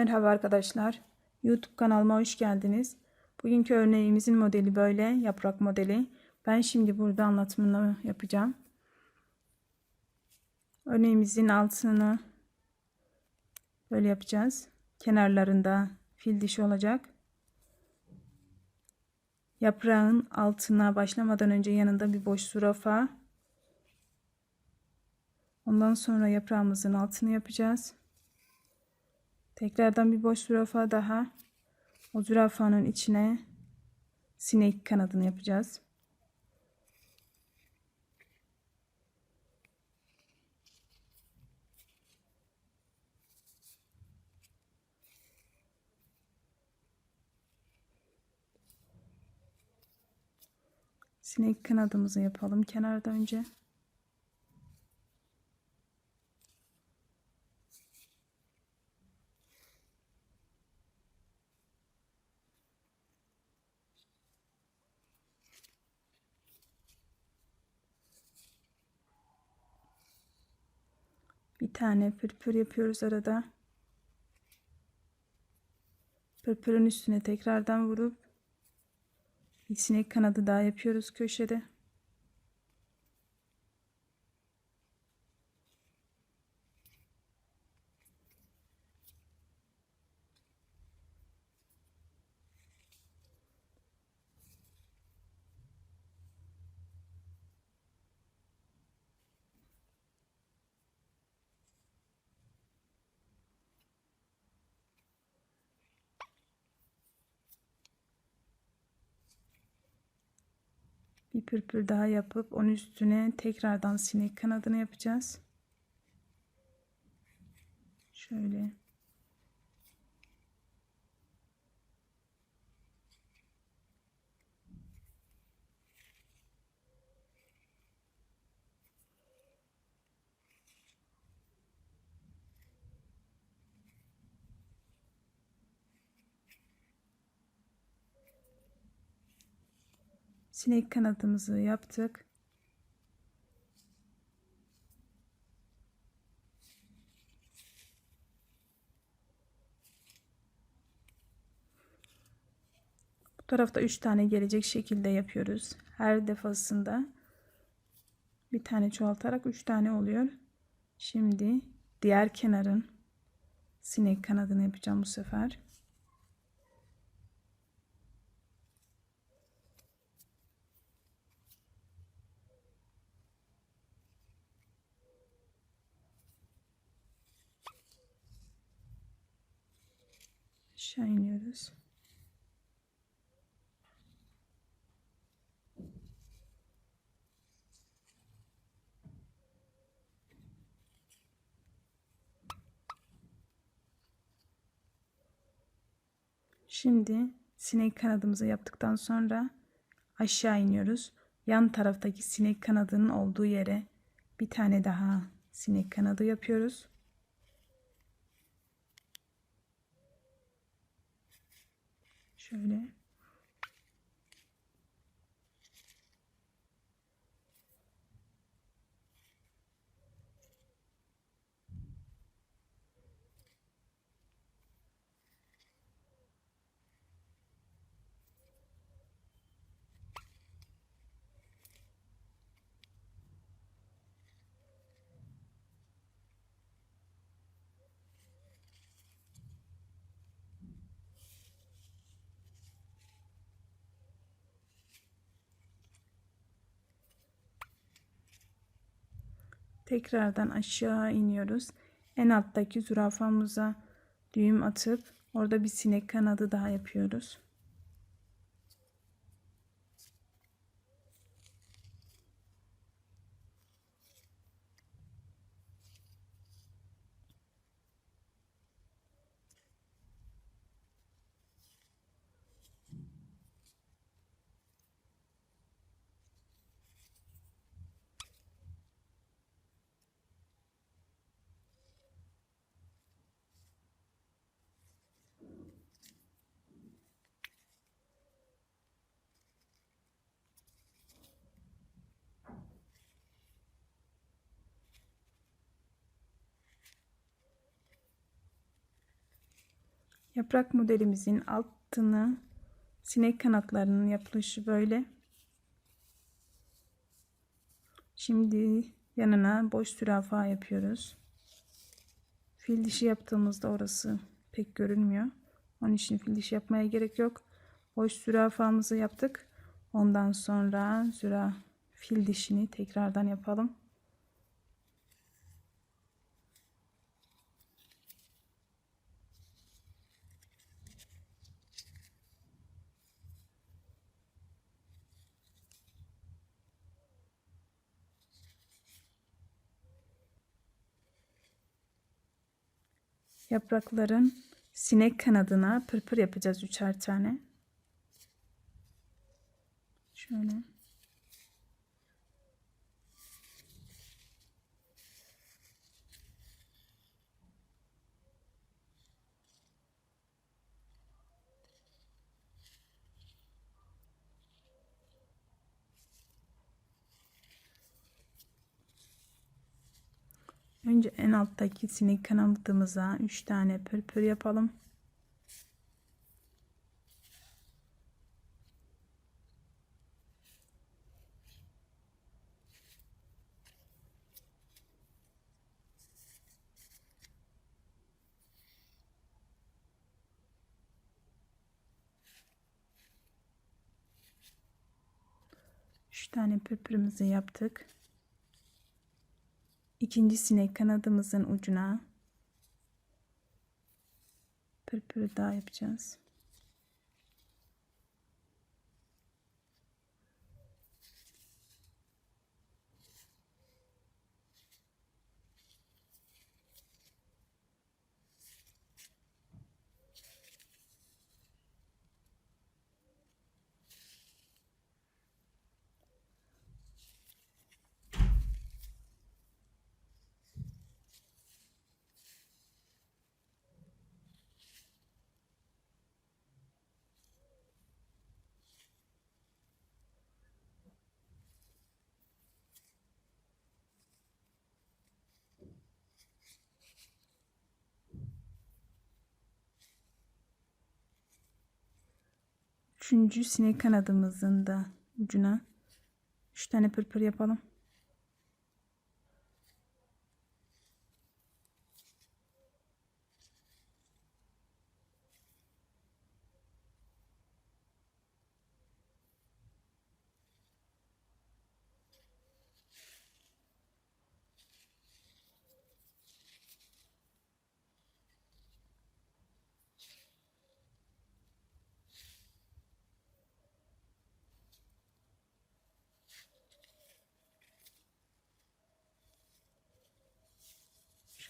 Merhaba arkadaşlar. YouTube kanalıma hoş geldiniz. Bugünkü örneğimizin modeli böyle. Yaprak modeli. Ben şimdi burada anlatımını yapacağım. Örneğimizin altını böyle yapacağız. Kenarlarında fil dişi olacak. Yaprağın altına başlamadan önce yanında bir boş zürafa. Ondan sonra yaprağımızın altını yapacağız. Tekrardan bir boş zürafa daha. O zürafanın içine sinek kanadını yapacağız. Sinek kanadımızı yapalım kenarda önce. Bir tane pırpır yapıyoruz arada. Pırpırın üstüne tekrardan vurup bir sinek kanadı daha yapıyoruz köşede. Bir pırpır daha yapıp onun üstüne tekrardan sinek kanadını yapacağız. Şöyle. Sinek kanadımızı yaptık. Bu tarafta 3 tane gelecek şekilde yapıyoruz. Her defasında bir tane çoğaltarak 3 tane oluyor. Şimdi diğer kenarın sinek kanadını yapacağım bu sefer. Aşağı iniyoruz. Şimdi sinek kanadımızı yaptıktan sonra aşağı iniyoruz. Yan taraftaki sinek kanadının olduğu yere bir tane daha sinek kanadı yapıyoruz. Şöyle. Tekrardan aşağı iniyoruz. En alttaki zürafamıza düğüm atıp orada bir sinek kanadı daha yapıyoruz. Yaprak modelimizin altını sinek kanatlarının yapılışı böyle. Şimdi yanına boş zürafa yapıyoruz. Fil dişi yaptığımızda orası pek görünmüyor. Onun için fil dişi yapmaya gerek yok. Boş zürafamızı yaptık. Ondan sonra züra fil dişini tekrardan yapalım. Yaprakların sinek kanadına pırpır yapacağız üçer tane. Şöyle. Önce en alttaki sinek kanadımıza 3 tane pırpır yapalım. Üç tane pırpırımızı yaptık. İkinci sinek kanadımızın ucuna pırpır daha yapacağız. Üçüncü sinek kanadımızın da ucuna üç tane pırpır yapalım.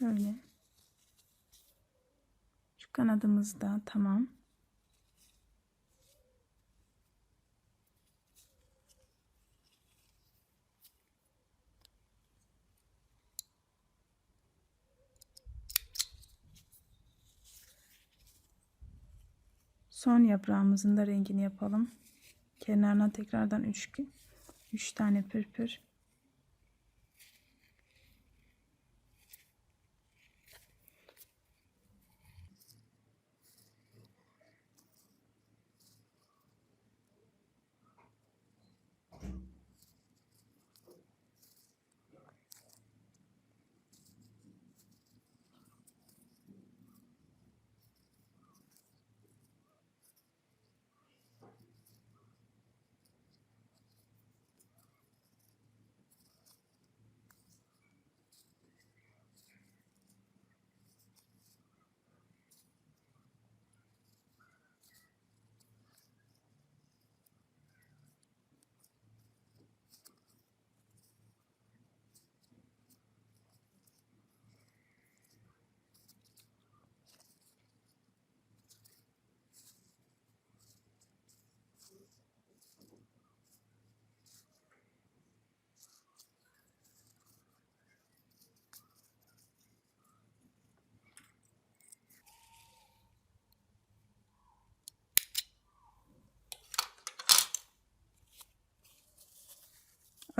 Şöyle. Şu kanadımız da tamam. Son yaprağımızın da rengini yapalım. Kenarına tekrardan 3 3 tane pırpır.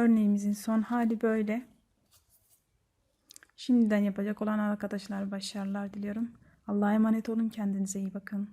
Örneğimizin son hali böyle. Şimdiden yapacak olan arkadaşlar başarılar diliyorum. Allah'a emanet olun kendinize iyi bakın.